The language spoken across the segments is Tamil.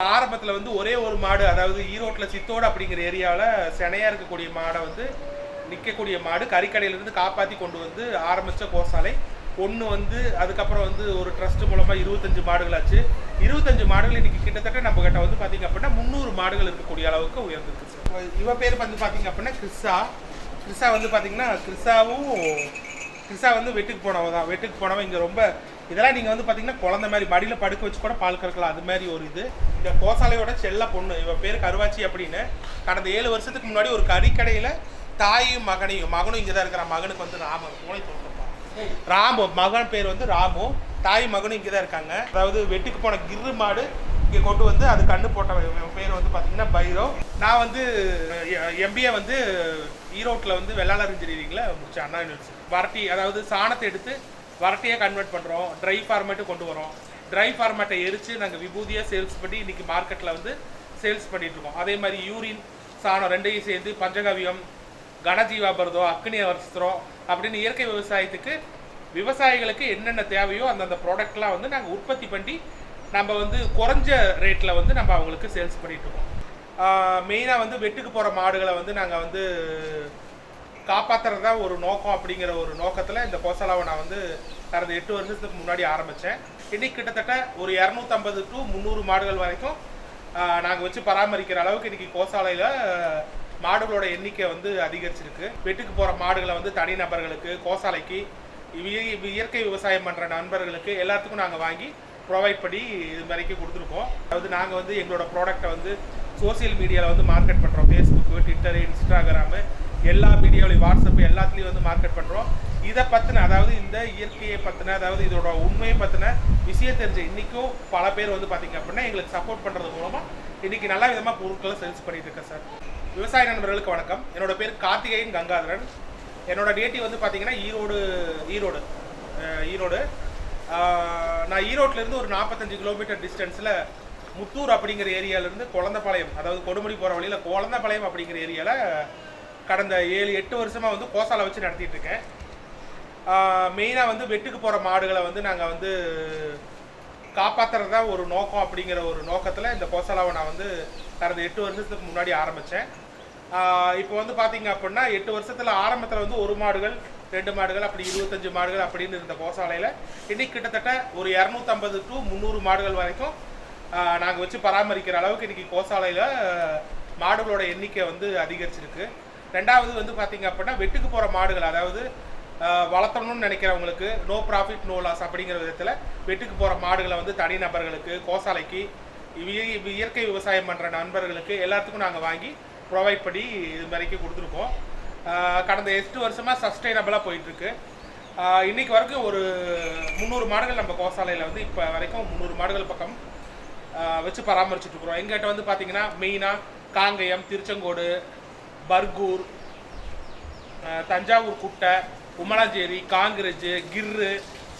ஆரம்பத்தில் வந்து ஒரே ஒரு மாடு அதாவது ஈரோட்டில் சித்தோடு அப்படிங்கிற ஏரியாவில் செனையாக இருக்கக்கூடிய மாடை வந்து நிற்கக்கூடிய மாடு கறிக்கடையிலேருந்து காப்பாற்றி கொண்டு வந்து ஆரம்பித்த கோசாலை. ஒன்று வந்து அதுக்கப்புறம் வந்து ஒரு ட்ரஸ்ட் மூலமாக இருபத்தஞ்சு மாடுகள் ஆச்சு இருபத்தஞ்சு மாடுகள் இன்றைக்கி கிட்டத்தட்ட நம்ம கிட்ட வந்து பார்த்தீங்க அப்படின்னா முந்நூறு மாடுகள் இருக்கக்கூடிய அளவுக்கு உயர்ந்துருக்கு சார் இவ பேர் வந்து பார்த்திங்க அப்படின்னா கிறிஸா கிறிஸா வந்து பார்த்திங்கன்னா கிறிஸாவும் கிறிஸா வந்து வெட்டுக்கு போனவன் தான். வெட்டுக்கு போனவன் இங்கே ரொம்ப இதெல்லாம் நீங்கள் வந்து பார்த்தீங்கன்னா குழந்த மாதிரி மடியில் படுக்க வச்சு கூட பால் கறக்கலாம். அது மாதிரி ஒரு இது. இந்த கோசாலையோட செல்ல பொண்ணு இவ பேர் கருவாச்சி அப்படின்னு. கடந்த ஏழு வருஷத்துக்கு முன்னாடி ஒரு கறிக்கடையில் தாயும் மகனையும் மகனும் இங்கே தான் இருக்கிற மகனுக்கு வந்து ராம மூளை தோற்றப்பா ராமு மகன் பேர் வந்து ராமு. தாய் மகனும் இங்கே தான் இருக்காங்க. அதாவது வெட்டுக்கு போன கிரு மாடு இங்கே கொண்டு வந்து அது கண்ணு போட்ட பேர் வந்து பார்த்தீங்கன்னா பைரோ. நான் வந்து எம்பிஏ வந்து ஈரோட்டில் வந்து வெள்ளாளர் இன்ஜினியரிங்கில் முடிச்சேன் அண்ணா யூனிவர்சிட்டி. வரட்டி அதாவது சாணத்தை எடுத்து வரட்டியாக கன்வெர்ட் பண்ணுறோம் ட்ரை ஃபார்மேட்டு கொண்டு வரோம். ட்ரை ஃபார்மேட்டை எரித்து நாங்கள் விபூதியாக சேல்ஸ் பண்ணி இன்றைக்கி மார்க்கெட்டில் வந்து சேல்ஸ் பண்ணிகிட்ருக்கோம் அதே மாதிரி யூரின் சாணம் ரெண்டையும் சேர்ந்து பஞ்சகவியம் கனஜீவாபிரதம் அக்னி அவஸ்திரம் அப்படின்னு இயற்கை விவசாயத்துக்கு விவசாயிகளுக்கு என்னென்ன தேவையோ அந்தந்த ப்ராடக்ட்லாம் வந்து நாங்கள் உற்பத்தி பண்ணி நம்ம வந்து குறைஞ்ச ரேட்டில் வந்து நம்ம அவங்களுக்கு சேல்ஸ் பண்ணிகிட்ருக்கோம் மெயினாக வந்து வெட்டுக்கு போகிற மாடுகளை வந்து நாங்கள் வந்து காப்பாற்றுறது ஒரு நோக்கம் அப்படிங்கிற ஒரு நோக்கத்தில் இந்த கோசலாவை நான் வந்து கடந்த எட்டு வருஷத்துக்கு முன்னாடி ஆரம்பித்தேன் இன்னைக்கு கிட்டத்தட்ட ஒரு இரநூத்தம்பது டு முந்நூறு மாடுகள் வரைக்கும் நாங்கள் வச்சு பராமரிக்கிற அளவுக்கு இன்னைக்கு கோசாலையில் மாடுகளோட எண்ணிக்கை வந்து அதிகரிச்சிருக்கு. வெட்டுக்கு போகிற மாடுகளை வந்து தனிநபர்களுக்கு கோசாலைக்கு இயற்கை விவசாயம் பண்ணுற நண்பர்களுக்கு எல்லாத்துக்கும் நாங்கள் வாங்கி ப்ரொவைட் பண்ணி இது வரைக்கும் கொடுத்துருக்கோம். அதாவது நாங்கள் வந்து எங்களோட ப்ராடக்ட்டை வந்து சோஷியல் மீடியாவில் வந்து மார்க்கெட் பண்ணுறோம் ஃபேஸ்புக்கு ட்விட்டரு இன்ஸ்டாகிராமு எல்லா மீடியாவிலையும் வாட்ஸ்அப் எல்லாத்துலேயும் வந்து மார்க்கெட் பண்ணுறோம் இதை பற்றின அதாவது இந்த இயற்கையை பற்றின அதாவது இதோட உண்மையை பற்றின விஷயம் தெரிஞ்ச இன்றைக்கும் பல பேர் வந்து பார்த்தீங்க அப்படின்னா எங்களுக்கு சப்போர்ட் பண்ணுறது மூலமாக இன்றைக்கி நல்ல விதமாக பொருட்களை சேல்ஸ் பண்ணிகிட்டு இருக்கேன் சார் விவசாய நண்பர்களுக்கு வணக்கம். என்னோட பேர் கார்த்திகேயன் கங்காதரன். என்னோட டேட்டி வந்து பார்த்திங்கன்னா ஈரோடு ஈரோடு ஈரோடு. நான் ஈரோட்லேருந்து ஒரு நாற்பத்தஞ்சு கிலோமீட்டர் டிஸ்டன்ஸில் முத்தூர் அப்படிங்கிற ஏரியாவிலேருந்து குழந்தப்பாளையம் அதாவது கொடுமுடி போகிற வழியில் குழந்தப்பாளையம் அப்படிங்கிற ஏரியாவில் கடந்த ஏழு எட்டு வருஷமாக வந்து கோசாலை வச்சு நடத்திட்டு இருக்கேன். மெயினாக வந்து வெட்டுக்கு போகிற மாடுகளை வந்து நாங்கள் வந்து காப்பாற்றுறதா தான் ஒரு நோக்கம் அப்படிங்கிற ஒரு நோக்கத்தில் இந்த கோசாலாவை நான் வந்து கடந்த எட்டு வருஷத்துக்கு முன்னாடி ஆரம்பித்தேன் இப்போ வந்து பார்த்தீங்க அப்படின்னா எட்டு வருஷத்தில் ஆரம்பத்தில் வந்து ஒரு மாடுகள் ரெண்டு மாடுகள் அப்படி இருபத்தஞ்சு மாடுகள் அப்படின்னு இருந்த கோசாலையில் இன்னைக்கு கிட்டத்தட்ட ஒரு இரநூத்தம்பது டு முந்நூறு மாடுகள் வரைக்கும் நாங்கள் வச்சு பராமரிக்கிற அளவுக்கு இன்னைக்கு கோசாலையில் மாடுகளோட எண்ணிக்கை வந்து அதிகரிச்சிருக்கு. ரெண்டாவது வந்து பார்த்தீங்க அப்படின்னா வெட்டுக்கு போகிற மாடுகள் அதாவது வளர்த்தணும்னு நினைக்கிறவங்களுக்கு நோ ப்ராஃபிட் நோ லாஸ் அப்படிங்கிற விதத்தில் வெட்டுக்கு போகிற மாடுகளை வந்து தனிநபர்களுக்கு கோசாலைக்கு இயற்கை விவசாயம் பண்ணுற நண்பர்களுக்கு எல்லாத்துக்கும் நாங்கள் வாங்கி ப்ரொவைட் பண்ணி இது வரைக்கும் கொடுத்துருக்கோம். கடந்த எட்டு வருஷமாக சஸ்டைனபிளாக போயிட்டுருக்கு. இன்னைக்கு வரைக்கும் ஒரு முந்நூறு மாடுகள் நம்ம கோசாலையில் வந்து இப்போ வரைக்கும் முந்நூறு மாடுகள் பக்கம் வச்சு பராமரிச்சுட்டு இருக்கிறோம். எங்கிட்ட வந்து பார்த்திங்கன்னா மெயினாக காங்கயம் திருச்செங்கோடு பர்கூர் தஞ்சாவூர் குட்டை உமலாஞ்சேரி காங்கிரஜ் கிர்ரு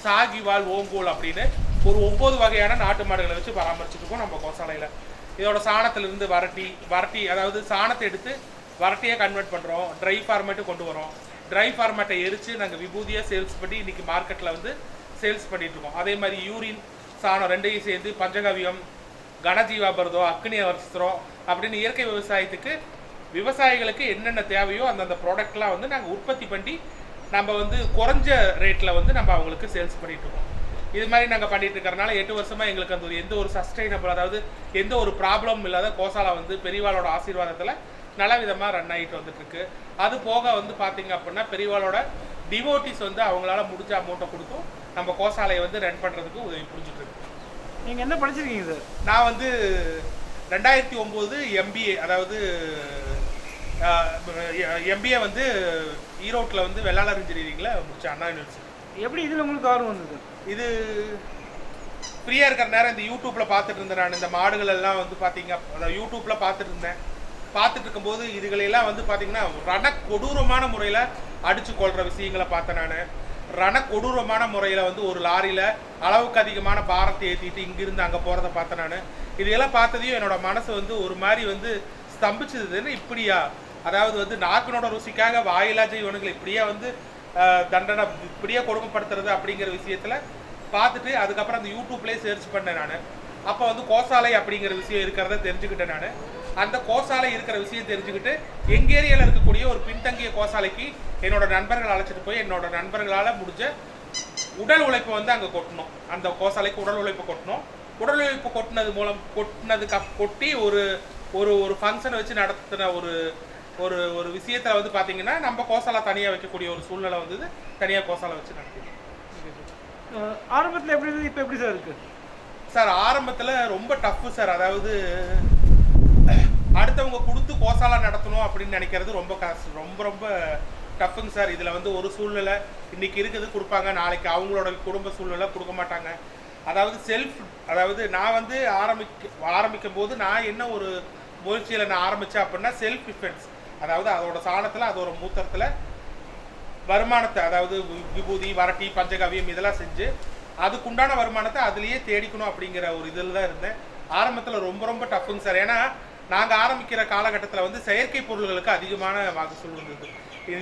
சாகிவால் ஓங்கோல் அப்படின்னு ஒரு ஒம்பது வகையான நாட்டு மாடுகளை வச்சு பராமரிச்சுட்டு இருக்கோம் நம்ம கோசாலையில். இதோட சாணத்திலிருந்து வரட்டி வரட்டி அதாவது சாணத்தை எடுத்து வரட்டியாக கன்வெர்ட் பண்ணுறோம் ட்ரை ஃபார்மேட்டு கொண்டு வரோம். ட்ரை ஃபார்மேட்டை எரித்து நாங்கள் விபூதியாக சேல்ஸ் பண்ணி இன்றைக்கி மார்க்கெட்டில் வந்து சேல்ஸ் பண்ணிகிட்ருக்கோம் அதே மாதிரி யூரின் சாணம் ரெண்டையும் சேர்ந்து பஞ்சகவியம் கனஜீவாபரதம் அக்னி அவஸ்திரம் அப்படின்னு இயற்கை விவசாயத்துக்கு விவசாயிகளுக்கு என்னென்ன தேவையோ அந்தந்த ப்ராடக்ட்லாம் வந்து நாங்கள் உற்பத்தி பண்ணி நம்ம வந்து குறைஞ்ச ரேட்டில் வந்து நம்ம அவங்களுக்கு சேல்ஸ் பண்ணிட்டு இருக்கோம். இது மாதிரி நாங்கள் பண்ணிட்டு இருக்கறனால எட்டு வருஷமாக எங்களுக்கு அந்த ஒரு எந்த ஒரு சஸ்டைனபிள் அதாவது எந்த ஒரு ப்ராப்ளமும் இல்லாத கோசாலா வந்து பெரியவாளோட ஆசீர்வாதத்தில் நல்ல விதமாக ரன் ஆகிட்டு வந்துட்டு இருக்கு அது போக வந்து பார்த்தீங்க அப்படின்னா பெரியவாளோட டிவோட்டிஸ் வந்து அவங்களால முடிஞ்ச அமௌண்ட்டை கொடுத்தும் நம்ம கோசாலையை வந்து ரன் பண்ணுறதுக்கு உதவி புரிஞ்சுட்டு இருக்கு. நீங்கள் என்ன படிச்சிருக்கீங்க சார் நான் வந்து ரெண்டாயிரத்தி ஒம்பது எம்பிஏ அதாவது எம்பிஏ வந்து ஈரோட்டில் வந்து வெள்ளாளர் இன்ஜினியரிங்கில் முடித்தேன் அண்ணா யூனிவர்சிட்டி எப்படி இதில் உங்களுக்கு ஆர்வம் வந்தது? இது ஃப்ரீயாக இருக்கிற நேரம் இந்த யூடியூப்பில் பார்த்துட்டு இருந்தேன் நான். இந்த மாடுகள் எல்லாம் வந்து பார்த்தீங்க அதாவது யூடியூப்பில் பார்த்துட்டு இருந்தேன். பார்த்துட்டு இருக்கும்போது இதுகளெல்லாம் வந்து பார்த்தீங்கன்னா ரண கொடூரமான முறையில் அடித்து கொள்கிற விஷயங்களை பார்த்தேன் நான். ரண கொடூரமான முறையில் வந்து ஒரு லாரியில் அளவுக்கு அதிகமான பாரத்தை ஏற்றிட்டு இங்கிருந்து அங்கே போகிறத பார்த்தேன் நான். இதையெல்லாம் பார்த்ததையும் என்னோட மனசு வந்து ஒரு மாதிரி வந்து ஸ்தம்பிச்சதுன்னு இப்படியா? அதாவது வந்து நாக்கினோட ருசிக்காக வாயிலா ஜீவனுங்களை இப்படியே வந்து தண்டனை இப்படியே கொடுமைப்படுத்துறது அப்படிங்கிற விஷயத்தில் பார்த்துட்டு அதுக்கப்புறம் அந்த யூடியூப்லேயே சர்ச் பண்ணேன் நான். அப்போ வந்து கோசாலை அப்படிங்கிற விஷயம் இருக்கிறத தெரிஞ்சுக்கிட்டேன் நான். அந்த கோசாலை இருக்கிற விஷயம் தெரிஞ்சுக்கிட்டு எங்கள் ஏரியாவில் இருக்கக்கூடிய ஒரு பின்தங்கிய கோசாலைக்கு என்னோட நண்பர்கள் அழைச்சிட்டு போய் என்னோட நண்பர்களால் முடிஞ்ச உடல் உழைப்பை வந்து அங்கே கொட்டணும் அந்த கோசாலைக்கு உடல் உழைப்பு கொட்டணும் உடல் உழைப்பு கொட்டினது மூலம் கொட்டினதுக்கு கொட்டி ஒரு ஒரு ஒரு ஃபங்க்ஷனை வச்சு நடத்தின ஒரு ஒரு ஒரு விஷயத்துல வந்து பாத்தீங்கன்னா நம்ம கோசாலா தனியாக வைக்கக்கூடிய ஒரு சூழ்நிலை வந்தது. தனியாக கோசாலை வச்சு நடத்தினோம். ஆரம்பத்தில் எப்படி இருந்தது? இப்போ எப்படி சார் இருக்கு? சார் ஆரம்பத்தில் ரொம்ப டஃப்பு சார். அதாவது அடுத்தவங்க கொடுத்து கோசாலா நடத்தணும் அப்படின்னு நினைக்கிறது ரொம்ப கஷ்டம் ரொம்ப ரொம்ப டஃப்புங்க சார். இதில் வந்து ஒரு சூழ்நிலை இன்னைக்கு இருக்குது கொடுப்பாங்க. நாளைக்கு அவங்களோட குடும்ப சூழ்நிலை கொடுக்க மாட்டாங்க. அதாவது செல்ஃப் அதாவது நான் வந்து ஆரம்பிக்க ஆரம்பிக்கும் போது நான் என்ன ஒரு முயற்சியில் நான் ஆரம்பித்தேன் அப்படின்னா செல்ஃப் டிஃபென்ஸ் அதாவது அதோட சாணத்தில் அதோட மூத்தத்தில் வருமானத்தை அதாவது விபூதி வரட்டி பஞ்சகவியம் இதெல்லாம் செஞ்சு அதுக்குண்டான வருமானத்தை அதுலேயே தேடிக்கணும் அப்படிங்கிற ஒரு இதில் தான் இருந்தேன். ஆரம்பத்தில் ரொம்ப ரொம்ப டஃப்புங்க சார். ஏன்னா நாங்கள் ஆரம்பிக்கிற காலகட்டத்தில் வந்து செயற்கை பொருள்களுக்கு அதிகமான மகசூல் இருந்தது.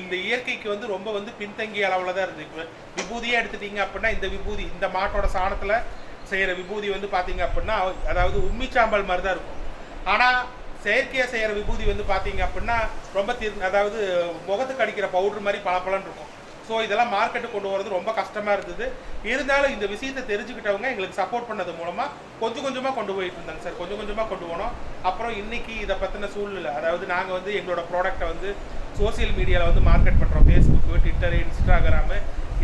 இந்த இயற்கைக்கு வந்து ரொம்ப வந்து பின்தங்கிய அளவில் தான் இருந்தது. இப்போ விபூதியே எடுத்துட்டீங்க அப்படின்னா இந்த விபூதி இந்த மாட்டோட சாணத்தில் செய்கிற விபூதி வந்து பார்த்தீங்க அப்படின்னா அதாவது உம்மிச்சாம்பல் மாதிரி தான் இருக்கும். ஆனால் செயற்கையாக செய்கிற விபூதி வந்து பார்த்தீங்க அப்படின்னா ரொம்ப தீர் அதாவது முகத்துக்கு அடிக்கிற பவுடர் மாதிரி பளபளன்னு இருக்கும். ஸோ இதெல்லாம் மார்க்கெட்டு கொண்டு வரது ரொம்ப கஷ்டமாக இருந்தது. இருந்தாலும் இந்த விஷயத்தை தெரிஞ்சுக்கிட்டவங்க எங்களுக்கு சப்போர்ட் பண்ணது மூலமாக கொஞ்சம் கொஞ்சமாக கொண்டு போயிட்டு இருந்தாங்க சார். கொஞ்சம் கொஞ்சமாக கொண்டு போனோம். அப்புறம் இன்றைக்கி இதை பற்றின சூழ்நிலை அதாவது நாங்கள் வந்து எங்களோட ப்ராடக்ட்டை வந்து சோஷியல் மீடியாவில் வந்து மார்க்கெட் பண்ணுறோம் ஃபேஸ்புக்கு ட்விட்டரு இன்ஸ்டாகிராமு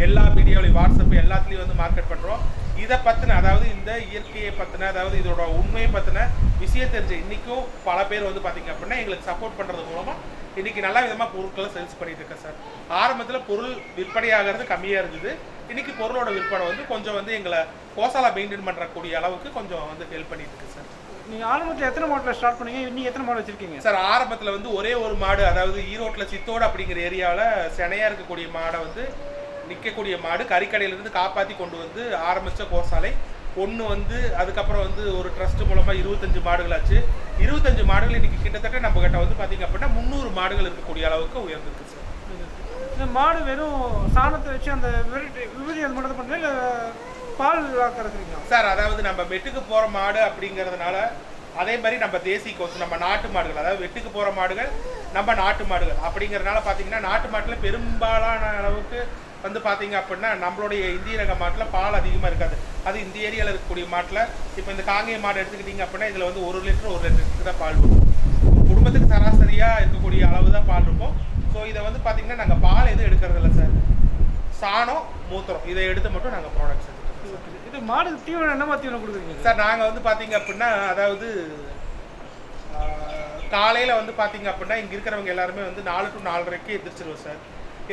எல்லா மீடியாவிலையும் வாட்ஸ்அப் எல்லாத்துலேயும் வந்து மார்க்கெட் பண்ணுறோம் இதை பற்றின அதாவது இந்த இயற்கையை பற்றின அதாவது இதோட உண்மையை பற்றின விஷயம் தெரிஞ்ச இன்றைக்கும் பல பேர் வந்து பார்த்தீங்க அப்படின்னா எங்களுக்கு சப்போர்ட் பண்ணுறது மூலமாக இன்னைக்கு நல்ல விதமாக பொருட்களை சேல்ஸ் பண்ணிட்டு இருக்கேன் சார். ஆரம்பத்தில் பொருள் விற்பனையாகிறது கம்மியாக இருந்தது. இன்னைக்கு பொருளோட விற்பனை வந்து கொஞ்சம் வந்து எங்களை கோசாலா மெயின்டைன் பண்ணுறக்கூடிய அளவுக்கு கொஞ்சம் வந்து ஹெல்ப் பண்ணிட்டு இருக்கு சார். நீங்கள் ஆரம்பத்தில் எத்தனை மாடலில் ஸ்டார்ட் பண்ணீங்க? இன்னைக்கு எத்தனை மாடல் வச்சிருக்கீங்க? சார் ஆரம்பத்தில் வந்து ஒரே ஒரு மாடு அதாவது ஈரோட்டில் சித்தோடு அப்படிங்கிற ஏரியாவில் செனையாக இருக்கக்கூடிய மாடை வந்து நிற்கக்கூடிய மாடு கறிக்கடையிலேருந்து காப்பாற்றி கொண்டு வந்து ஆரம்பித்த கோசாலை. ஒன்று வந்து அதுக்கப்புறம் வந்து ஒரு ட்ரஸ்ட் மூலமாக இருபத்தஞ்சு மாடுகள் ஆச்சு இருபத்தஞ்சு மாடுகள் இன்னைக்கு கிட்டத்தட்ட நம்ம கிட்ட வந்து பார்த்தீங்க அப்படின்னா முந்நூறு மாடுகள் இருக்கக்கூடிய அளவுக்கு உயர்ந்திருக்கு சார் இந்த மாடு வெறும் சாணத்தை வச்சு அந்த விபூதி அது மட்டும் பண்ணுறீங்க இல்லை பால் கறக்குறீங்களா சார் அதாவது நம்ம மெட்டுக்கு போகிற மாடு அப்படிங்கிறதுனால அதே மாதிரி நம்ம தேசி கோசு நம்ம நாட்டு மாடுகள் அதாவது வெட்டுக்கு போகிற மாடுகள் நம்ம நாட்டு மாடுகள் அப்படிங்கிறதுனால பார்த்தீங்கன்னா நாட்டு மாட்டில் பெரும்பாலான அளவுக்கு வந்து பார்த்தீங்க அப்படின்னா நம்மளுடைய இந்திய ரக மாட்டில் பால் அதிகமாக இருக்காது. அது இந்த ஏரியாவில் இருக்கக்கூடிய மாட்டில் இப்போ இந்த காங்கேய மாடு எடுத்துக்கிட்டிங்க அப்படின்னா இதில் வந்து ஒரு லிட்டர் ஒரு லிட்டருக்கு தான் பால் வரும். குடும்பத்துக்கு சராசரியாக இருக்கக்கூடிய அளவு தான் பால் இருக்கும். ஸோ இதை வந்து பார்த்தீங்கன்னா நாங்கள் பால் எதுவும் எடுக்கிறது இல்லை சார் சாணம் மூத்திரம் இதை எடுத்து மட்டும் நாங்கள் ப்ராடக்ட்ஸ் எடுத்துக்கிறோம் இது மாடுக்கு தீவனம் என்ன தீவனம் கொடுக்குறீங்க சார் நாங்கள் வந்து பார்த்தீங்க அப்படின்னா அதாவது காலையில் வந்து பார்த்தீங்க அப்படின்னா இங்கே இருக்கிறவங்க எல்லாருமே வந்து நாலு டு நாலரைக்கு எந்திரிச்சிருவோம் சார்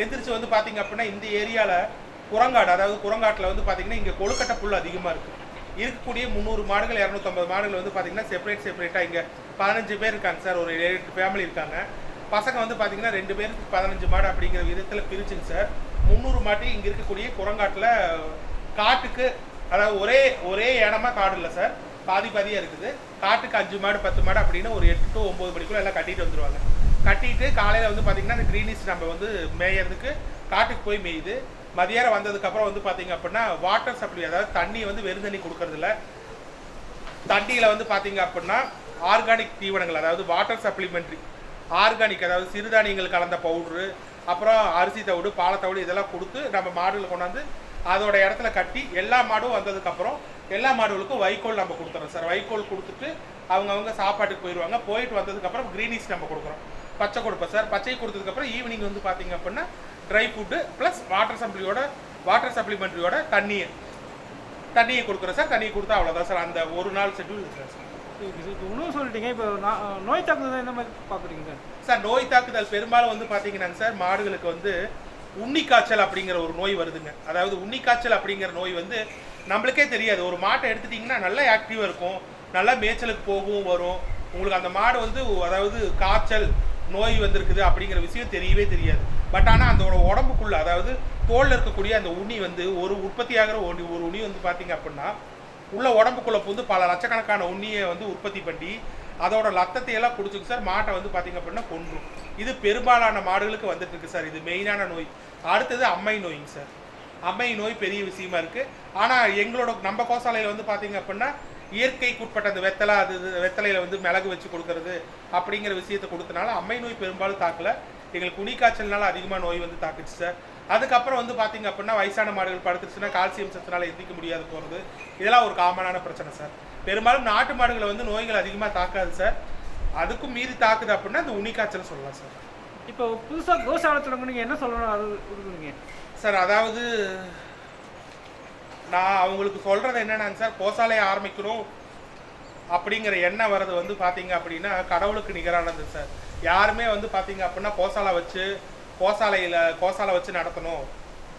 எந்திரிச்சு வந்து பார்த்தீங்க அப்படின்னா இந்த ஏரியாவில் குரங்காடு அதாவது குரங்காட்டில் வந்து பார்த்தீங்கன்னா இங்கே கொழுக்கட்டை புல் அதிகமாக இருக்குது இருக்கக்கூடிய முந்நூறு மாடுகள் இரநூத்தம்பது மாடுகள் வந்து பார்த்தீங்கன்னா செப்பரேட் செப்பரேட்டாக இங்கே பதினஞ்சு பேர் இருக்காங்க சார். ஒரு எட்டு ஃபேமிலி இருக்காங்க. பசங்க வந்து பார்த்தீங்கன்னா ரெண்டு பேருக்கு பதினஞ்சு மாடு அப்படிங்கிற விதத்தில் பிரிச்சுங்க சார். முந்நூறு மாட்டையும் இங்கே இருக்கக்கூடிய குரங்காட்டில் காட்டுக்கு அதாவது ஒரே ஒரே இடமா காடு இல்லை சார். பாதி பாதியாக இருக்குது. காட்டுக்கு அஞ்சு மாடு பத்து மாடு அப்படின்னு ஒரு எட்டு டு ஒம்பது மணிக்குள்ள எல்லாம் கட்டிட்டு வந்துருவாங்க. கட்டிட்டு காலையில் வந்து பார்த்தீங்கன்னா அந்த க்ரீனிஸ் நம்ம வந்து மேயறதுக்கு காட்டுக்கு போய் மேயுது. மதியானம் வந்ததுக்கப்புறம் வந்து பார்த்தீங்க அப்படின்னா வாட்டர் சப்ளை அதாவது தண்ணி வந்து வெறும் தண்ணி கொடுக்கறதில்ல தண்ணியில் வந்து பார்த்தீங்க அப்படின்னா ஆர்கானிக் தீவனங்கள் அதாவது வாட்டர் சப்ளிமெண்ட்ரி ஆர்கானிக் அதாவது சிறுதானியங்கள் கலந்த பவுட்ரு அப்புறம் அரிசி தவிடு பாலத்தவிடு இதெல்லாம் கொடுத்து நம்ம மாடுகளை கொண்டாந்து அதோட இடத்துல கட்டி எல்லா மாடும் வந்ததுக்கப்புறம் எல்லா மாடுகளுக்கும் வைக்கோல் நம்ம கொடுத்துறோம் சார். வைக்கோல் கொடுத்துட்டு அவங்கவுங்க சாப்பாட்டுக்கு போயிடுவாங்க போயிட்டு வந்ததுக்கப்புறம் க்ரீனிஸ் நம்ம கொடுக்குறோம். பச்சை கொடுப்போம் சார் பச்சை கொடுத்ததுக்கப்புறம் ஈவினிங் வந்து பார்த்தீங்க அப்படின்னா ட்ரை ஃபுட்டு ப்ளஸ் வாட்டர் சப்ளியோட வாட்டர் சப்ளிமெண்ட்ரியோட தண்ணியை. தண்ணியை கொடுக்குறோம் சார். தண்ணியை கொடுத்தா அவ்வளோதான் சார். அந்த ஒரு நாள் ஷெட்யூல் சார். உணவு சொல்லிட்டீங்க. இப்போ நோய் தாக்குதல் என்ன மாதிரி பார்க்குறீங்க சார்? சார் நோய் தாக்குதல் பெரும்பாலும் வந்து பார்த்தீங்கன்னா சார் மாடுகளுக்கு வந்து உன்னிக்காய்ச்சல் அப்படிங்கிற ஒரு நோய் வருதுங்க. அதாவது உன்னிக்காய்ச்சல் அப்படிங்கிற நோய் வந்து நம்மளுக்கே தெரியாது. ஒரு மாட்டை எடுத்துட்டிங்கன்னா நல்லா ஆக்டிவாக இருக்கும். நல்லா மேய்ச்சலுக்கு போகும் வரும். உங்களுக்கு அந்த மாடு வந்து அதாவது காய்ச்சல் நோய் வந்திருக்குது அப்படிங்கிற விஷயம் தெரியவே தெரியாது. பட் ஆனால் அந்த உடம்புக்குள்ள அதாவது தோலில் இருக்கக்கூடிய அந்த உண்ணி வந்து ஒரு உற்பத்தியாகிற ஒரு ஒரு உண்ணி வந்து பார்த்தீங்க அப்படின்னா உள்ள உடம்புக்குள்ள வந்து பல லட்சக்கணக்கான உண்ணியை வந்து உற்பத்தி பண்ணி அதோட லத்தத்தை எல்லாம் குடிச்சுக்கு சார் மாட்டை வந்து பார்த்தீங்க அப்படின்னா கொன்றும். இது பெரும்பாலான மாடுகளுக்கு வந்துட்டு இருக்கு சார் இது மெயினான நோய். அடுத்தது அம்மை நோய்ங்க சார் அம்மை நோய் பெரிய விஷயமா இருக்குது ஆனால் எங்களோட நம்ம கோசாலையில் வந்து பார்த்தீங்க அப்படின்னா இயற்கைக்கு உட்பட்ட அந்த வெத்தலை அது வெத்தலையில் வந்து மிளகு வச்சு கொடுக்கறது அப்படிங்கிற விஷயத்தை கொடுத்தனால அம்மை நோய் பெரும்பாலும் தாக்கல. எங்களுக்கு குனி காய்ச்சல்னால அதிகமாக நோய் வந்து தாக்குச்சு சார். அதுக்கப்புறம் வந்து பார்த்தீங்க அப்படின்னா வயசான மாடுகள் படுத்துருச்சுன்னா கால்சியம் சத்துனால எந்திக்க முடியாது போகிறது இதெல்லாம் ஒரு காமனான பிரச்சனை சார். பெரும்பாலும் நாட்டு மாடுகளை வந்து நோய்கள் அதிகமாக தாக்காது சார். அதுக்கும் மீறி தாக்குது அப்படின்னா இந்த உனி காய்ச்சல் சொல்லலாம் சார். இப்போ புதுசாக கோசாலை தொடங்குனீங்க என்ன சொல்லணும் அது சார் அதாவது நான் அவங்களுக்கு சொல்கிறது என்னென்னாங்க சார் கோசாலையை ஆரம்பிக்கணும் அப்படிங்கிற எண்ணம் வர்றது வந்து பார்த்தீங்க அப்படின்னா கடவுளுக்கு நிகரானது சார். யாருமே வந்து பார்த்தீங்க அப்படின்னா கோசாலை வச்சு கோசாலையில் கோசாலை வச்சு நடத்தணும்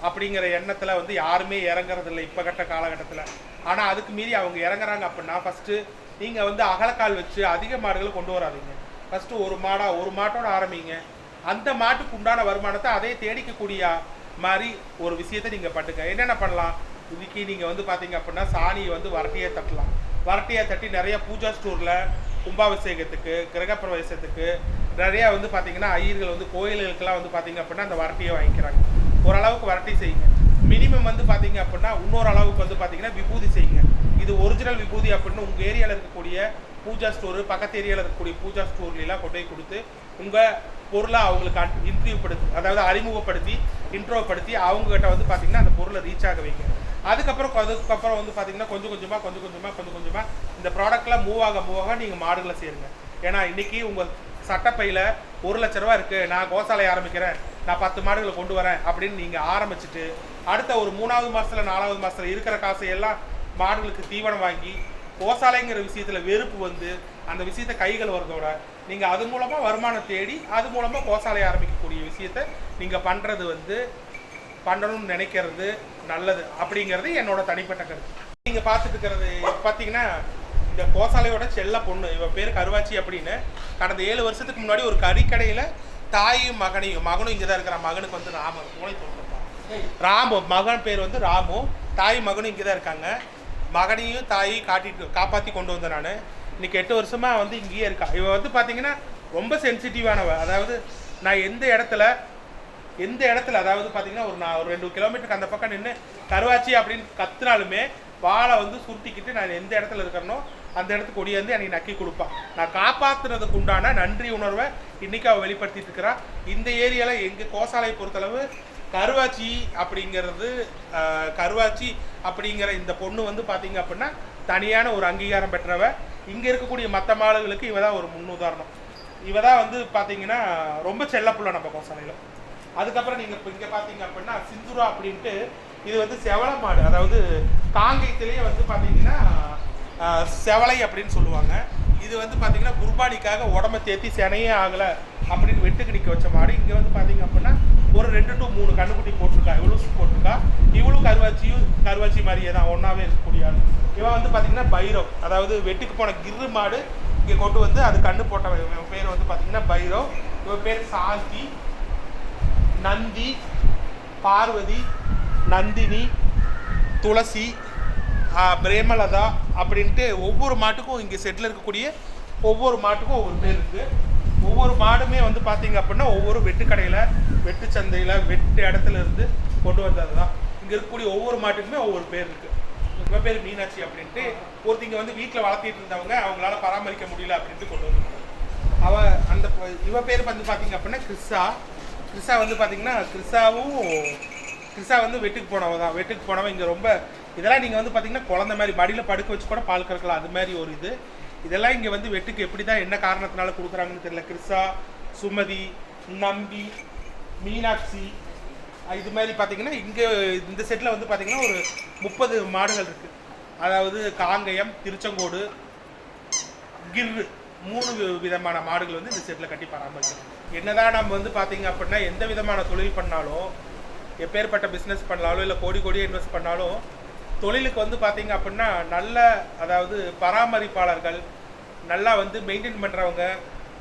அப்படிங்கிற எண்ணத்தில் வந்து யாருமே இறங்குறது இல்லை இப்போ கட்ட காலகட்டத்தில். ஆனால் அதுக்கு மீறி அவங்க இறங்குறாங்க அப்படின்னா ஃபஸ்ட்டு நீங்கள் வந்து அகலக்கால் வச்சு அதிக மாடுகளை கொண்டு வராதிங்க. ஃபஸ்ட்டு ஒரு மாடாக ஒரு மாட்டோட ஆரம்பிங்க. அந்த மாட்டுக்கு உண்டான வருமானத்தை அதே தேடிக்கக்கூடிய மாதிரி ஒரு விஷயத்தை நீங்கள் பண்ணுங்க. என்னென்ன பண்ணலாம்? இதுக்கு நீங்கள் வந்து பார்த்தீங்க அப்படின்னா சாணியை வந்து வரட்டியை தட்டலாம். வரட்டியை தட்டி நிறைய பூஜா ஸ்டோரில் கும்பாபிஷேகத்துக்கு கிரகப்பிரவேசத்துக்கு நிறையா வந்து பார்த்தீங்கன்னா ஐயர்கள் வந்து கோயில்களுக்கெல்லாம் வந்து பார்த்தீங்க அப்படின்னா அந்த வரட்டியை வாங்கிக்கிறாங்க. ஓரளவுக்கு வரட்டி செய்யுங்க. மினிமம் வந்து பார்த்தீங்க அப்படின்னா இன்னொரு அளவுக்கு வந்து பார்த்தீங்கன்னா விபூதி செய்யுங்க. இது ஒரிஜினல் விபூதி அப்படின்னு உங்கள் ஏரியாவில் இருக்கக்கூடிய பூஜா ஸ்டோரு பக்கத்து ஏரியாவில் இருக்கக்கூடிய பூஜா ஸ்டோர்லாம் கொண்டு போய் கொடுத்து உங்கள் பொருளை அவங்களுக்கு இன்டர்வியூ அதாவது அறிமுகப்படுத்தி இன்ட்ரோப்படுத்தி அவங்ககிட்ட வந்து பார்த்தீங்கன்னா அந்த பொருளை ரீச் ஆக வைங்க. அதுக்கப்புறம் அதுக்கப்புறம் வந்து பார்த்தீங்கன்னா கொஞ்சம் கொஞ்சமாக கொஞ்சம் கொஞ்சமாக கொஞ்சம் கொஞ்சமாக இந்த ப்ராடக்ட்லாம் மூவ் ஆக மூவ் ஆக நீங்கள் மாடுகளை சேருங்க. ஏன்னா இன்றைக்கி உங்கள் சட்டப்பையில் ஒரு லட்ச ரூபா இருக்குது நான் கோசாலை ஆரம்பிக்கிறேன். நான் பத்து மாடுகளை கொண்டு வரேன் அப்படின்னு நீங்கள் ஆரம்பிச்சுட்டு அடுத்த ஒரு மூணாவது மாதத்தில் நாலாவது மாதத்தில் இருக்கிற காசை எல்லாம் மாடுகளுக்கு தீவனம் வாங்கி கோசாலைங்கிற விஷயத்தில் வெறுப்பு வந்து அந்த விஷயத்தை கைகள் வரதோட நீங்கள் அது மூலமாக வருமானம் தேடி அது மூலமாக கோசாலை ஆரம்பிக்கக்கூடிய விஷயத்தை நீங்கள் பண்ணுறது வந்து பண்ணணும்னு நினைக்கிறது நல்லது அப்படிங்கிறது என்னோட தனிப்பட்ட கருத்து. நீங்கள் பார்த்துட்டு இருக்கிறது பார்த்தீங்கன்னா இந்த கோசாலையோட செல்ல பொண்ணு இவ பேர் கருவாச்சி அப்படின்னு கடந்த ஏழு வருஷத்துக்கு முன்னாடி ஒரு கறிக்கடையில் தாயும் மகனையும் மகனும் இங்கே தான் இருக்கிற மகனுக்கு வந்து ராம மூளை தோற்றப்பா ராமு மகன் பேர் வந்து ராமு தாய் மகனும் இங்கே தான் இருக்காங்க. மகனையும் தாயையும் காட்டிட்டு காப்பாற்றி கொண்டு வந்தேன் நான். இன்னைக்கு எட்டு வருஷமாக வந்து இங்கேயே இருக்கா. இவ வந்து பார்த்தீங்கன்னா ரொம்ப சென்சிட்டிவானவ அதாவது நான் எந்த இடத்துல எந்த இடத்துல அதாவது பார்த்தீங்கன்னா ஒரு நான் ஒரு ரெண்டு கிலோமீட்டருக்கு அந்த பக்கம் நின்று கருவாச்சி அப்படின்னு கத்துனாலுமே வாழை வந்து சுருட்டிக்கிட்டு நான் எந்த இடத்துல இருக்கிறனோ அந்த இடத்துக்கு ஒடியாந்து எனக்கு நக்கி கொடுப்பான். நான் காப்பாற்றுனதுக்கு உண்டான நன்றி உணர்வை இன்றைக்கி அவள் வெளிப்படுத்திட்டு இருக்கிறான் இந்த ஏரியாவில் எங்கள் கோசாலையை பொறுத்தளவு கருவாச்சி அப்படிங்கிறது கருவாச்சி அப்படிங்கிற இந்த பொண்ணு வந்து பார்த்தீங்க அப்படின்னா தனியான ஒரு அங்கீகாரம் பெற்றவ. இங்கே இருக்கக்கூடிய மற்ற மாடுகளுக்கு இவ தான் ஒரு முன்னுதாரணம். இவ தான் வந்து பார்த்தீங்கன்னா ரொம்ப செல்லப்புள்ள நம்ம கோசாலையில். அதுக்கப்புறம் நீங்கள் இப்போ இங்கே பார்த்தீங்க அப்படின்னா சிந்துரா அப்படின்ட்டு இது வந்து செவல மாடு. அதாவது காங்கயத்திலேயே வந்து பார்த்தீங்கன்னா செவலை அப்படின்னு சொல்லுவாங்க. இது வந்து பார்த்தீங்கன்னா குர்பானிக்காக உடம்ப தேத்தி செனையே ஆகலை அப்படின்னு வெட்டுக்கு நிற்க வச்ச மாடு. இங்கே வந்து பார்த்தீங்க அப்படின்னா ஒரு ரெண்டு டு மூணு கண்ணுக்குட்டி போட்டிருக்கா. இவ்வளோ போட்டிருக்கா. இவ்வளோ கருவாச்சியும் கருவாச்சி மாதிரியே தான். ஒன்றாவே இருக்கக்கூடிய ஆள் இவன் வந்து பார்த்தீங்கன்னா பைரவ். அதாவது வெட்டுக்கு போன கிரு மாடு இங்கே கொண்டு வந்து அது கண்ணு போட்ட பேர் வந்து பார்த்தீங்கன்னா பைரவ். இவன் பேர் சாந்தி நந்தி பார்வதி நந்தினி துளசி பிரேமலதா அப்படின்ட்டு ஒவ்வொரு மாட்டுக்கும் இங்கே செட்டில் இருக்கக்கூடிய ஒவ்வொரு மாட்டுக்கும் ஒவ்வொரு பேர் இருக்குது ஒவ்வொரு மாடுமே வந்து பார்த்தீங்க அப்படின்னா ஒவ்வொரு வெட்டுக்கடையில் வெட்டு சந்தையில் வெட்டு இடத்துல இருந்து கொண்டு வந்தது தான் இங்கே இருக்கக்கூடிய ஒவ்வொரு மாட்டுக்குமே ஒவ்வொரு பேர் இருக்குது இவ பேர் மீனாட்சி அப்படின்ட்டு ஒருத்தங்க வந்து வீட்டில் வளர்த்திட்டு இருந்தவங்க அவங்களால பராமரிக்க முடியல அப்படின்ட்டு கொண்டு வந்தாங்க அவ அந்த இவ பேர் வந்து பார்த்தீங்க அப்படின்னா கிறிஸ்ஸா. கிறிஸா வந்து பார்த்தீங்கன்னா கிறிஸாவும் கிறிஸா வந்து வெட்டுக்கு போனவ தான். வெட்டுக்கு போனவன் இங்கே ரொம்ப இதெல்லாம் நீங்கள் வந்து பார்த்தீங்கன்னா குழந்த மாதிரி மடியில் படுக்க வச்சு கூட பால் கறக்கலாம். அது மாதிரி ஒரு இது. இதெல்லாம் இங்கே வந்து வெட்டுக்கு எப்படி தான் என்ன காரணத்தினால கொடுக்குறாங்கன்னு தெரியல. கிறிஸா சுமதி நம்பி மீனாட்சி இது மாதிரி பார்த்தீங்கன்னா இங்கே இந்த செட்டில் வந்து பார்த்தீங்கன்னா ஒரு முப்பது மாடுகள் இருக்குது அதாவது காங்கயம் திருச்செங்கோடு கிர்ரு. மூணு வி- விதமான மாடுகள் வந்து இந்த செட்டில் கட்டி பராமரிக்கணும். என்னதான் நம்ம வந்து பார்த்தீங்க அப்படின்னா எந்த விதமான தொழில் பண்ணாலும் எப்பேற்பட்ட பிஸ்னஸ் பண்ணாலும் இல்லை கோடி கோடியே இன்வெஸ்ட் பண்ணாலும் தொழிலுக்கு வந்து பார்த்தீங்க அப்படின்னா நல்ல அதாவது பராமரிப்பாளர்கள் நல்லா வந்து மெயின்டைன் பண்ணுறவங்க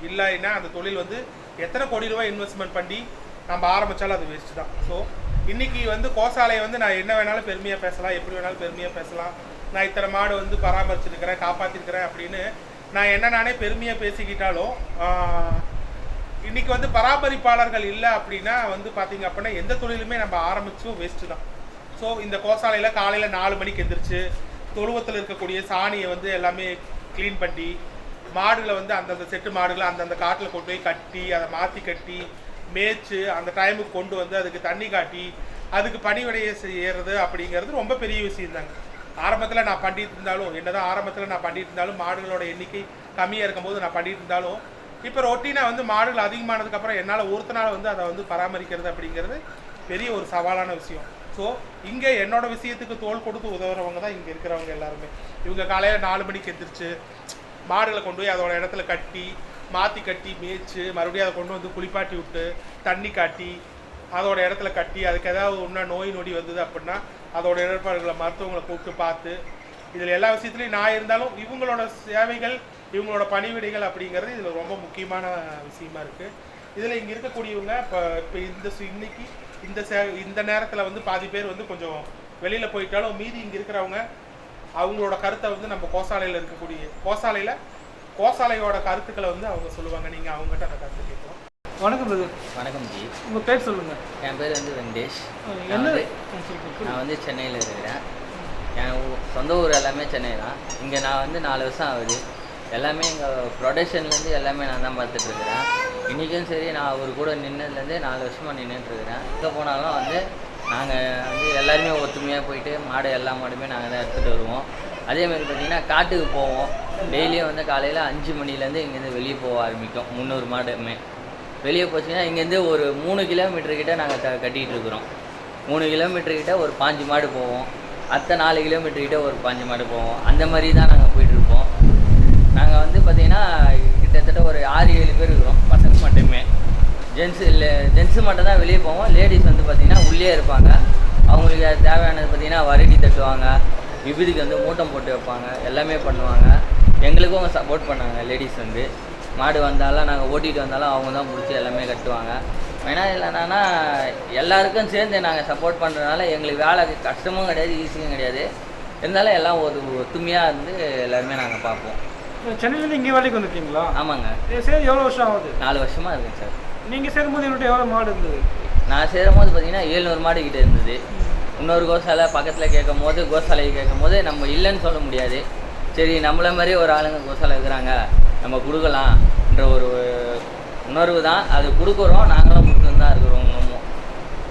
இல்லைன்னா அந்த தொழில் வந்து எத்தனை கோடி ரூபாய் இன்வெஸ்ட்மெண்ட் பண்ணி நம்ம ஆரம்பித்தாலும் அது வேஸ்ட் தான். ஸோ இன்னைக்கு வந்து கோசாலையை வந்து நான் என்ன வேணாலும் பெருமையாக பேசலாம் எப்படி வேணாலும் பெருமையாக பேசலாம். நான் இத்தனை மாடு வந்து பராமரிச்சிருக்கிறேன் காப்பாற்றிருக்கிறேன் அப்படின்னு நான் என்ன நானே பெருமையாக பேசிக்கிட்டாலும் இன்றைக்கி இன்னைக்கு வந்து பராமரிப்பாளர்கள் இல்லை அப்படின்னா வந்து பார்த்திங்க அப்படின்னா எந்த தொழிலுமே நம்ம ஆரம்பிச்சும் வேஸ்ட்டு தான். ஸோ இந்த கோசாலையில் காலையில் நாலு மணிக்கு எந்திரிச்சு தொழுவத்தில் இருக்கக்கூடிய சாணியை வந்து எல்லாமே க்ளீன் பண்ணி மாடுகளை வந்து அந்தந்த செட்டு மாடுகளை அந்தந்த காட்டில் கொண்டு போய் கட்டி அதை மாற்றி கட்டி மேய்ச்சி அந்த டைமுக்கு கொண்டு வந்து அதுக்கு தண்ணி காட்டி அதுக்கு பணிவிடையை செய்கிறது அப்படிங்கிறது ரொம்ப பெரிய விஷயம் தாங்க ஆரம்பத்தில் நான் பண்ணிட்டு இருந்தாலும் என்னதான் ஆரம்பத்தில் நான் பண்ணிட்டு இருந்தாலும் மாடுகளோட எண்ணிக்கை கம்மியாக இருக்கும்போது நான் பண்ணிட்டு இருந்தாலும் இப்போ ரொட்டீனாக வந்து மாடுகள் அதிகமானதுக்கப்புறம் என்னால் ஒருத்தனால வந்து அதை வந்து பராமரிக்கிறது அப்படிங்கிறது பெரிய ஒரு சவாலான விஷயம். ஸோ இங்கே என்னோட விஷயத்துக்கு தோல் கொடுத்து உதவுறவங்க தான் இங்கே இருக்கிறவங்க எல்லாருமே. இவங்க காலையில் நாலு மணிக்கு எந்திரிச்சு மாடுகளை கொண்டு போய் அதோட இடத்துல கட்டி மாற்றி கட்டி மேய்ச்சி மறுபடியும் அதை கொண்டு வந்து குளிப்பாட்டி விட்டு தண்ணி காட்டி அதோட இடத்துல கட்டி அதுக்கு ஏதாவது ஒன்றா நோய் நொடி வந்தது அப்படின்னா அதோட இடர்பாடுகளை மருத்துவங்களை கூப்பிட்டு பார்த்து இதில் எல்லா விஷயத்துலையும் நான் இருந்தாலும் இவங்களோட சேவைகள் இவங்களோட பணிவிடைகள் அப்படிங்கிறது இதில் ரொம்ப முக்கியமான விஷயமா இருக்குது இதில் இங்கே இருக்கக்கூடியவங்க இப்போ இப்போ இந்த இன்னைக்கு இந்த சே இந்த நேரத்தில் வந்து பாதி பேர் வந்து கொஞ்சம் வெளியில் போயிட்டாலும் மீதி இங்கே இருக்கிறவங்க அவங்களோட கருத்தை வந்து நம்ம கோசாலையில் இருக்கக்கூடிய கோசாலையில் கோசாலையோட கருத்துக்களை வந்து அவங்க சொல்லுவாங்க. நீங்கள் அவங்ககிட்ட அந்த கருத்து வணக்கம் பிரதர் வணக்கம் ஜி. உங்கள் பேர் சொல்லுங்க. என் பேர் வந்து வெங்கடேஷ். என்ன. நான் வந்து சென்னையில் இருக்கிறேன். என் சொந்த ஊர் எல்லாமே சென்னை தான். இங்கே நான் வந்து நாலு வருஷம் ஆகுது. எல்லாமே எங்கள் ப்ரொடக்ஷன்லேருந்து எல்லாமே நான் தான் பார்த்துட்டு இருக்கிறேன் இன்றைக்கும் சரி நான் அவர் கூட நின்னதுலேருந்து நாலு வருஷமாக நின்றுட்டு இருக்கிறேன் எங்கே போனாலும் வந்து நாங்கள் வந்து எல்லாருமே ஒத்துமையாக போயிட்டு மாடு எல்லா மாடுமே நாங்கள் தான் எடுத்துகிட்டு வருவோம். அதே மாதிரி பார்த்தீங்கன்னா காட்டுக்கு போவோம். டெய்லியும் வந்து காலையில் அஞ்சு மணிலேருந்து இங்கேருந்து வெளியே போக ஆரம்பிக்கும். முந்நூறு மாடுமே. வெளியே போச்சுன்னா இங்கேருந்து ஒரு மூணு கிலோமீட்டர் கிட்ட நாங்கள் த கட்டிகிட்டு இருக்கிறோம். மூணு கிலோமீட்டர் கிட்ட ஒரு பாஞ்சு மாடு போவோம். அத்தை நாலு கிலோமீட்டர் கிட்ட ஒரு பாஞ்சு மாடு போவோம். அந்த மாதிரி தான் நாங்கள் போயிட்டுருப்போம் நாங்கள் வந்து பார்த்திங்கன்னா கிட்டத்தட்ட ஒரு ஆறு ஏழு பேர் இருக்கிறோம். பசங்க மட்டுமே. ஜென்ஸு இல்லை ஜென்ஸு மட்டும் தான் வெளியே போவோம். லேடிஸ் வந்து பார்த்திங்கன்னா உள்ளே இருப்பாங்க. அவங்களுக்கு அது தேவையானது பார்த்திங்கன்னா வரடி தட்டுவாங்க. விபதிக்கு வந்து மூட்டம் போட்டு வைப்பாங்க. எல்லாமே பண்ணுவாங்க. எங்களுக்கும் அவங்க சப்போர்ட் பண்ணாங்க லேடிஸ் வந்து. மாடு வந்தாலும் நாங்கள் ஓட்டிகிட்டு வந்தாலும் அவங்க தான் பிடிச்சி எல்லாமே கட்டுவாங்க. ஏன்னா இல்லைனா எல்லாருக்கும் சேர்ந்து நாங்கள் சப்போர்ட் பண்ணுறதுனால எங்களுக்கு வேலை கஷ்டமும் கிடையாது ஈஸியும் கிடையாது. இருந்தாலும் எல்லாம் ஒரு ஒத்துமையாக இருந்து எல்லாருமே நாங்கள் பார்ப்போம். சென்னையிலேருந்து இங்கே வேலைக்கு வந்துருக்கீங்களா? ஆமாங்க. சரி எவ்வளோ வருஷம் ஆகுது? நாலு வருஷமாக இருக்குங்க சார். நீங்கள் சேரும்போது என்கிட்ட எவ்வளோ மாடு இருந்தது? நான் சேரும்போது பார்த்தீங்கன்னா ஏழ்நூறு மாடு கிட்ட இருந்தது. இன்னொரு கோசாலை பக்கத்தில் கேட்கும் போது கோசாலையை கேட்கும் போது நம்ம இல்லைன்னு சொல்ல முடியாது. சரி நம்மள மாதிரி ஒரு ஆளுங்க கோசாலை இருக்கிறாங்க நம்ம கொடுக்கலாம்ன்ற ஒரு உணர்வு தான் அது கொடுக்குறோம். நாங்களும் கொடுத்துன்னு தான் இருக்கிறோம் இன்னமும்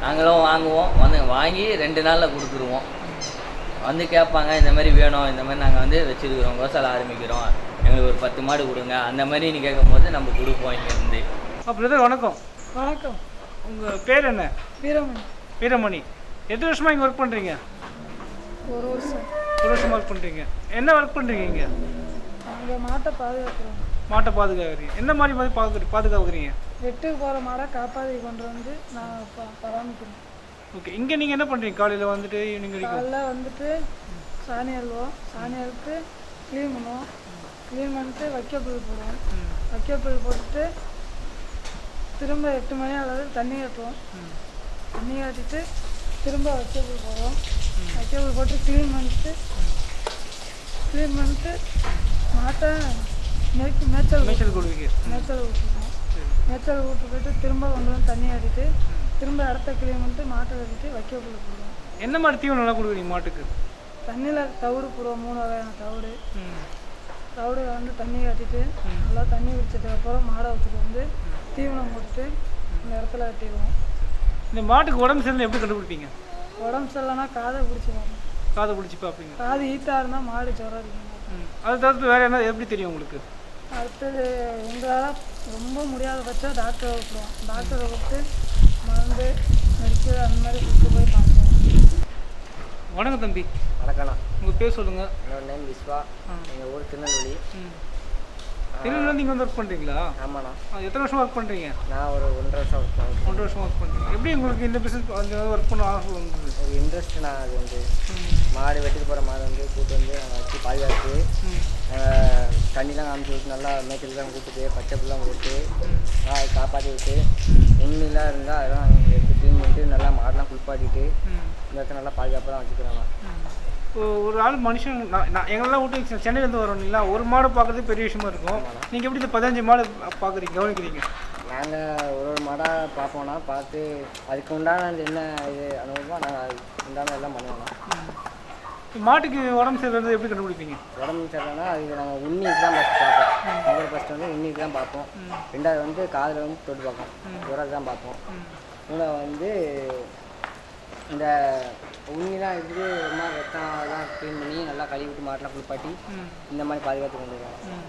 நாங்களும் வாங்குவோம். வந்து வாங்கி ரெண்டு நாளில் கொடுத்துருவோம். வந்து கேட்பாங்க இந்த மாதிரி வேணும். இந்த மாதிரி நாங்கள் வந்து வச்சுருக்கிறோம். கோசாலை ஆரம்பிக்கிறோம். எங்களுக்கு ஒரு பத்து மாடு கொடுங்க. அந்த மாதிரி நீ கேட்கும் போது நம்ம கொடுப்போம் இங்கேருந்து. ஆ பிரதர் வணக்கம். வணக்கம். உங்கள் பேர் என்ன? வீரமணி. வீரமணி. எத்தனை வருஷமாக இங்கே ஒர்க் பண்ணுறீங்க ஒரு வருஷம். ஒரு வருஷமாக ஒர்க் பண்ணுறீங்க என்ன ஒர்க் பண்ணுறீங்க இங்கே? அங்கே மாட்டை பாதுகாக்கிறோம். மாட்டை பாதுகாக்கிறீங்க. என்ன மாதிரி மாதிரி பாதுகா பாதுகாக்கிறீங்க? வெட்டுக்கு போகிற மாடை காப்பாற்றி கொண்டு வந்து நான் ப- பராமரிக்கிறோம் ஓகே. இங்கே நீங்கள் என்ன பண்ணுறீங்க காலையில் வந்துட்டு ஈவினிங் காலைல வந்துட்டு சாணி அழுவோம் சாணி அழுத்து க்ளீன் பண்ணுவோம். க்ளீன் பண்ணிட்டு வைக்கப்புல் போடுவோம். வைக்கப்புல் போட்டுட்டு திரும்ப எட்டு மணி அளவு தண்ணி காட்டுவோம் தண்ணி காட்டிட்டு திரும்ப வைக்கப்புல் போடுவோம். வைக்கப்புல் போட்டு க்ளீன் பண்ணிட்டு க்ளீன் பண்ணிட்டு மாட்டை மேய்க்கு மேய்ச்சல் மேய்ச்சல் கொடுவீங்க மேய்ச்சல் சரி மேய்ச்சல் விட்டு போயிட்டு திரும்ப கொண்டு வந்து தண்ணி ஆடிட்டு திரும்ப இடத்த கிளீன் பண்ணிட்டு மாட்டை கட்டிட்டு வைக்க போடுவோம். என்ன மாதிரி தீவனம் நல்லா கொடுக்குறீங்க மாட்டுக்கு? தண்ணியில் தவிடு போடுவோம் மூணு வகையான தவிடு. தவிடு வந்து தண்ணி கட்டிட்டு நல்லா தண்ணி குடிச்சதுக்கப்புறம் மாடை வச்சுட்டு வந்து தீவனம் போட்டுட்டு இந்த இடத்துல கட்டிடுவோம் இந்த மாட்டுக்கு உடம்பு சரியில்லை எப்படி கண்டுபிடிப்பீங்க? உடம்பு சரியில்லைனா காதை பிடிச்சிடுவோம். காதை பிடிச்சி பார்ப்பீங்க. காது ஈத்தாக இருந்தால் மாடு ஜுரம் அடிக்கும். ம் அதை தவிர்த்து வேறு என்ன எப்படி தெரியும் உங்களுக்கு? அடுத்தது எங்களால் ரொம்ப முடியாத பட்சம் டாக்டரை கூப்பிடுவோம். டாக்டரை கூப்பிட்டு மருந்து மெடிக்கல் அந்த மாதிரி கூப்பிட்டு போய் பார்ப்போம். வணக்கம் தம்பி. வணக்கண்ணா உங்கள் பேர் சொல்லுங்கள் என்னோட நேம் விஸ்வா. எங்கள் ஊர் திருநெல்வேலி. ம் திருநெல்வேலி நீங்கள் வந்து ஒர்க் பண்ணுறீங்களா ஆமாண்ணா. எத்தனை வருஷம் ஒர்க் பண்ணுறீங்க நான் ஒரு ஒன்றரை வருஷம் ஒர்க் பண்ணேன் ஒன்றரை வருஷம் ஒர்க் பண்ணுறீங்க எப்படி உங்களுக்கு இந்த பிஸ்னஸ் அந்த ஒர்க் பண்ண ஆசை வந்தது? ஒரு இன்ட்ரெஸ்ட் நான் அது வந்து. மாடு வெட்டிட்டு போகிற மாடு வந்து கூட்டு வந்து வச்சு பாதுகாத்து தண்ணிலாம் காமிச்சு விட்டு நல்லா மேய்ச்சலுக்கு கூப்பிட்டு பச்சை புல்லாம் அதை காப்பாற்றி விட்டு உண்மையெல்லாம் இருந்தால் அதெல்லாம் எடுத்து க்ளீன் பண்ணிட்டு நல்லா மாடெல்லாம் குளிப்பாட்டிட்டு இந்த நல்லா பாதுகாப்பாக தான் வச்சுக்கிறாங்க ஒரு ஆள் மனுஷன் நான் எங்கெல்லாம் விட்டு சென்னையிலேருந்து வரோம் இல்லைங்களா? ஒரு மாடு பார்க்குறது பெரிய விஷயமா இருக்கும். நீங்கள் எப்படி இந்த பதினஞ்சு மாடு பார்க்குறீங்க? கவனிக்கிறீங்க. நாங்கள் ஒரு ஒரு மாடாக பார்ப்போம்னா பார்த்து அதுக்கு உண்டான என்ன இது அனுபவமோ நாங்கள் அதுக்கு உண்டான எல்லாம் பண்ணுவோம்னா. மாட்டுக்கு உடம்பு சரியில்லை எப்படி கண்டுபிடிப்பீங்க? உடம்பு சரியில்லைன்னா அது நாங்கள் உண்ணிக்கு தான் ஃபஸ்ட் பார்ப்போம். முதல்ல ஃபஸ்ட்டு வந்து உண்ணிக்கு தான் பார்ப்போம். ரெண்டாவது வந்து காதில் வந்து தொட்டு பார்ப்போம். உரல் தான் பார்ப்போம். மூணாவது வந்து இந்த உண்ணிலாம் இருந்து ரொம்ப ரத்தம் அதெல்லாம் க்ளீன் பண்ணி நல்லா கழுவி விட்டு மாட்டெலாம் குளிப்பாட்டி இந்த மாதிரி பாதுகாத்து கொண்டு வருவோம்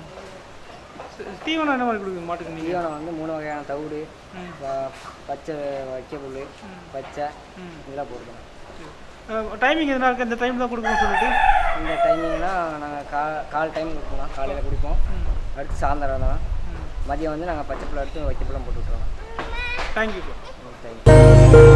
தீவனம் என்ன மாதிரி கொடுப்பீங்க மாட்டுக்கு தீவனம் வந்து மூணு வகையான தவிடு பச்சை வைக்கப்புல் பச்சை இதெல்லாம் போடுவோம் டைமிங் எதனா இருக்குது இந்த டைம் தான் கொடுக்கணும்னு சொல்லிட்டு? இந்த டைமிங்லாம் நாங்கள் கா கால் டைம் கொடுப்போம் காலையில் குடிப்போம். அடுத்து சாயந்தரம் தான். மதியம் வந்து நாங்கள் பச்சை புள்ள எடுத்து வைக்க புள்ள போட்டு விட்ருவோம் தேங்க்யூ தேங்க்யூ